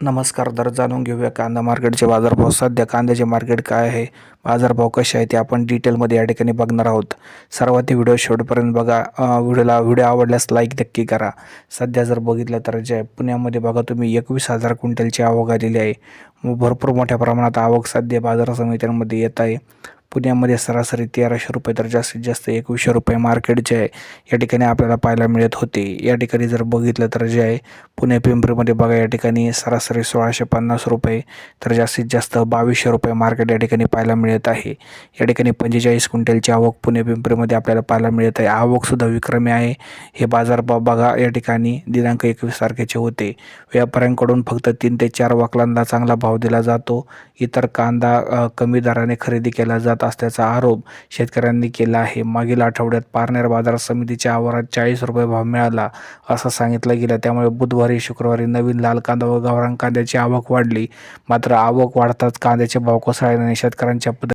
नमस्कार दर जाणून घेऊया कांदा मार्केटचे बाजारभाव. सध्या कांद्याचे मार्केट काय आहे? बाजारभाव कसे आहे ते आपण डिटेलमध्ये या ठिकाणी बघणार आहोत. सर्वात व्हिडिओ शेवटपर्यंत बघा. व्हिडिओला व्हिडिओ आवडल्यास लाईक नक्की करा. सध्या जर बघितलं तर जे पुण्यामध्ये बघा तुम्ही एकवीस हजार क्विंटलची आवक आलेली आहे. मग भरपूर मोठ्या प्रमाणात आवक सध्या बाजार समित्यांमध्ये येत आहे. पुण्यामध्ये सरासरी तेराशे रुपये तर जास्तीत जास्त एकवीसशे रुपये मार्केट जे आहे. या ठिकाणी आपल्याला पाहायला मिळत होते. या ठिकाणी जर बघितलं तर जे आहे पुणे पिंपरीमध्ये बघा या ठिकाणी सरासरी सोळाशे पन्नास रुपये तर जास्तीत जास्त बावीसशे रुपये मार्केट या ठिकाणी पाहायला मिळत आहे. या ठिकाणी पंचेचाळीस क्विंटलची आवक पुणे पिंपरीमध्ये आपल्याला पाहायला मिळत आहे. आवकसुद्धा विक्रमी आहे. हे बाजारभाव बघा या ठिकाणी दिनांक एकवीस तारखेचे होते. व्यापाऱ्यांकडून फक्त तीन ते चार वाकलांना चांगला भाव दिला जातो. इतर कांदा कमी दराने खरेदी केला जातो. असल्याचा आरोप शेतकऱ्यांनी केला आहे. मागील आठवड्यात पारनेर बाजार समितीच्या आवारात चाळीस रुपये भाव मिळाला असं सांगितलं गेलं. त्यामुळे बुधवारी शुक्रवारी नवीन लाल कांदा व गावरान कांद्याची आवक वाढली. मात्र आवक वाढताच कांद्याचे भाव कोसळल्याने शेतकऱ्यांच्या पद